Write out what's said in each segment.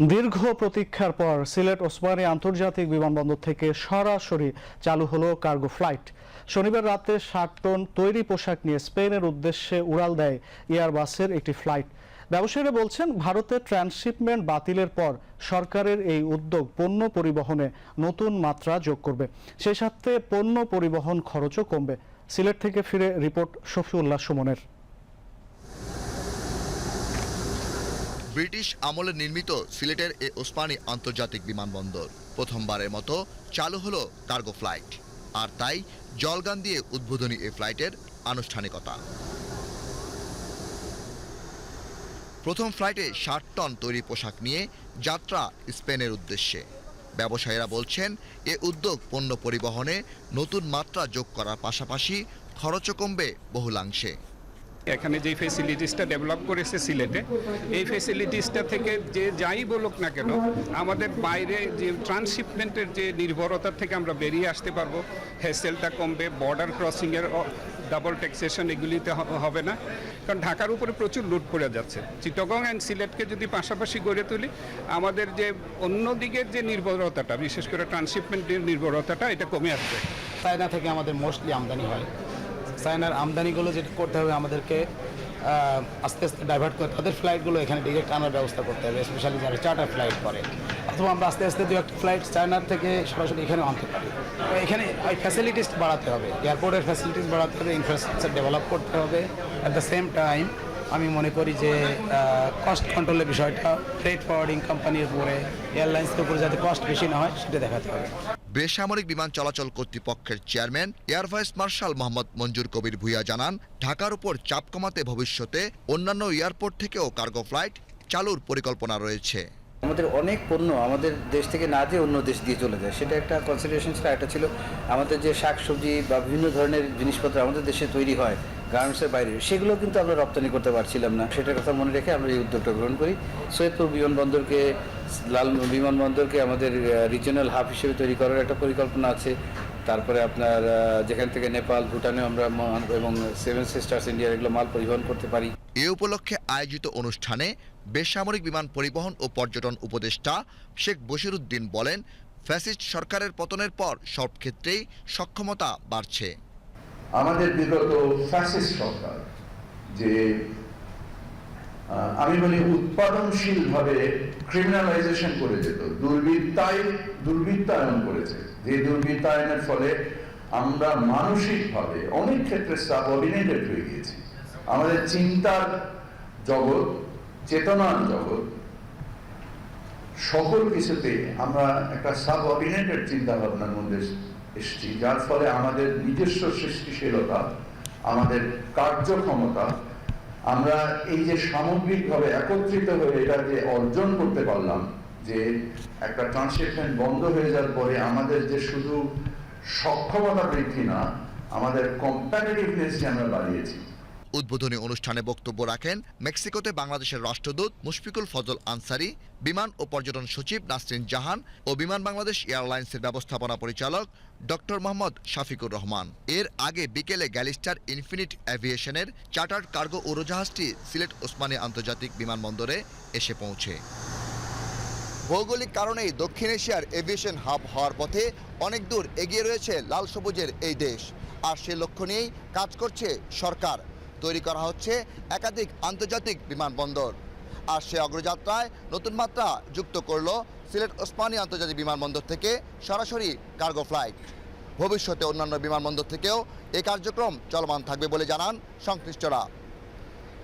দীর্ঘ প্রতীক্ষার পর সিলেট ওসমানী আন্তর্জাতিক বিমানবন্দর থেকে সরাসরি চালু হলো কার্গো ফ্লাইট। শনিবার রাতে ষাট টন তৈরি পোশাক নিয়ে স্পেনের উদ্দেশ্যে উড়াল দেয় এয়ারবাসের একটি ফ্লাইট। ব্যবসায়ীরা বলছেন, ভারতের ট্রান্সশিপমেন্ট বাতিলের পর সরকারের এই উদ্যোগ পণ্য পরিবহনে নতুন মাত্রা যোগ করবে। সেই সাথে পণ্য পরিবহন খরচও কমবে। সিলেট থেকে ফিরে রিপোর্ট শফিউল্লাহ সুমনের। ব্রিটিশ আমলে নির্মিত সিলেটের এ ওসমানী আন্তর্জাতিক বিমানবন্দর। প্রথমবারের মতো চালু হলো কার্গো ফ্লাইট। আর তাই জলগান দিয়ে উদ্বোধনী এ ফ্লাইটের আনুষ্ঠানিকতা। প্রথম ফ্লাইটে ষাট টন তৈরি পোশাক নিয়ে যাত্রা স্পেনের উদ্দেশ্যে। ব্যবসায়ীরা বলছেন, এ উদ্যোগ পণ্য পরিবহনে নতুন মাত্রা যোগ করার পাশাপাশি খরচও কমবে বহুলাংশে। এখানে যে ফেসিলিটিসটা ডেভেলপ করেছে সিলেটে, এই ফেসিলিটিসটা থেকে যে যাই বলুক না কেন, আমাদের বাইরে যে ট্রান্সশিপমেন্টের যে নির্ভরতা থেকে আমরা বেরিয়ে আসতে পারব হেসেলটা কমবে বর্ডার ক্রসিংয়ের ডাবল ট্যাক্সেশন এগুলিতে হবে না। কারণ ঢাকার উপরে প্রচুর লুট পড়ে যাচ্ছে। চিটগং অ্যান্ড সিলেটকে যদি পাশাপাশি গড়ে তুলি, আমাদের যে অন্য দিকের যে নির্ভরতাটা, বিশেষ করে ট্রান্সশিপমেন্টের নির্ভরতাটা, এটা কমে আসবে। চায়না থেকে আমাদের মোস্টলি আমদানি হয়। চায়নার আমদানিগুলো যেটা করতে হবে আমাদেরকে আস্তে আস্তে ডাইভার্ট করে, তাদের ফ্লাইটগুলো এখানে ডিরেক্ট আনার ব্যবস্থা করতে হবে স্পেশালি যারা চার্টার ফ্লাইট করে। অথবা আমরা আস্তে আস্তে দু একটা ফ্লাইট চায়নার থেকে সরাসরি এখানে আনতে পারি। এখানে ওই ফ্যাসিলিটিস বাড়াতে হবে এয়ারপোর্টের ফ্যাসিলিটিস বাড়াতে হবে ইনফ্রাস্ট্রাকচার ডেভেলপ করতে হবে। অ্যাট দ্য সেম টাইম আমি মনে করি যে কস্ট কন্ট্রোলের বিষয়টা ফ্রেট ফরওয়ার্ডিং কোম্পানির উপরে এয়ারলাইন্সের উপরে যাতে কস্ট বেশি না হয়, সেটা দেখাতে হবে। বেসামরিক বিমান চলাচল কর্তৃপক্ষের chairman, air vice marshal Mohammad Manzur Kabir Bhuiyan জানান, ঢাকার উপর চাপ কমাতে ভবিষ্যতে অন্যান্য এয়ারপোর্ট থেকেও কার্গো ফ্লাইট চালুর পরিকল্পনা রয়েছে। আমাদের অনেক পণ্য আমাদের দেশ থেকে না দিয়ে অন্য দেশ দিয়ে চলে যায়। সেটা একটা কনসিডারেশন ছিল একটা ছিল, আমাদের যে শাক সবজি বা বিভিন্ন ধরনের জিনিসপত্র আমাদের দেশে তৈরি হয় গার্মেন্টসের বাইরে, সেগুলো কিন্তু আমরা রপ্তানি করতে পারছিলাম না। সেটার কথা মনে রেখে আমরা এই উদ্যোগটা গ্রহণ করি। সৈয়দপুর বিমানবন্দরকে লাল বিমানবন্দরকে আমাদের রিজিওনাল হাব হিসেবে তৈরি করার একটা পরিকল্পনা আছে। তারপরে আপনার যেখান থেকে নেপাল ভুটানে আমরা এবং সেভেন সিস্টার্স ইন্ডিয়ার এগুলো মাল পরিবহন করতে পারি। এ উপলক্ষে আয়োজিত অনুষ্ঠানে বেসামরিক বিমান পরিবহন ও পর্যটন উপদেষ্টা শেখ বশিরুদ্দিন বলেন ফ্যাসিস্ট সরকারের পতনের পর সব ক্ষেত্রেই সক্ষমতা বাড়ছে। আমাদের বিগত ফ্যাসিস্ট সরকার যে আমি বলি উৎপাদনশীল ভাবে ক্রিমিনালাইজেশন করে যেত দুর্বৃত্তায় দুর্বৃত্তায়ন করেছে। যে দুর্বৃত্তায়নের ফলে আমরা মানসিকভাবে অনেক ক্ষেত্রে সাবঅর্ডিনেটেড হয়ে গিয়েছি। আমাদের চিন্তার জগৎ, চেতনার জগৎ, সকল কিছুতে আমরা একটা সাবঅর্ডিনেটেড চিন্তা ভাবনার মধ্যে এসেছি, যার ফলে আমাদের নিজস্ব সৃষ্টিশীলতা, আমাদের কার্যক্ষমতা আমরা এই যে সামগ্রিকভাবে একত্রিত হয়ে এটা যে অর্জন করতে পারলাম, যে একটা ট্রান্সেকশন বন্ধ হয়ে যাওয়ার পরে আমাদের যে শুধু সক্ষমতা বৃদ্ধি না, আমাদের কম্প্যারিটিভনেসকে আমরা বাড়িয়েছি উদ্বোধনী অনুষ্ঠানে বক্তব্য রাখেন মেক্সিকোতে বাংলাদেশের রাষ্ট্রদূত মুশফিকুল ফজল আনসারি, বিমান ও পর্যটন সচিব নাসরিন জাহান ও বিমান বাংলাদেশ এয়ারলাইন্সের ব্যবস্থাপনা পরিচালক ডক্টর মোহাম্মদ শাফিকুর রহমান। এর আগে বিকেলে গ্যালিস্টার ইনফিনিট অ্যাভিয়েশনের চার্টার্ড কার্গো উড়োজাহাজটি সিলেট ওসমানী আন্তর্জাতিক বিমানবন্দরে এসে পৌঁছে। ভৌগোলিক কারণেই দক্ষিণ এশিয়ার এভিয়েশন হাব হওয়ার পথে অনেক দূর এগিয়ে রয়েছে লাল সবুজের এই দেশ। আর সে লক্ষ্য নিয়েই কাজ করছে সরকার। তৈরি করা হচ্ছে একাধিক আন্তর্জাতিক বিমানবন্দর। আর সে অগ্রযাত্রায় নতুন মাত্রা যুক্ত করল সিলেট ওসমানী আন্তর্জাতিক বিমানবন্দর থেকে সরাসরি কার্গো ফ্লাইট। ভবিষ্যতে অন্যান্য বিমানবন্দর থেকেও এই কার্যক্রম চলমান থাকবে বলে জানান সংশ্লিষ্টরা।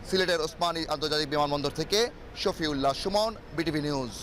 সিলেটের ওসমানী আন্তর্জাতিক বিমানবন্দর থেকে শফিউল্লাহ সুমন, বিটিভি নিউজ।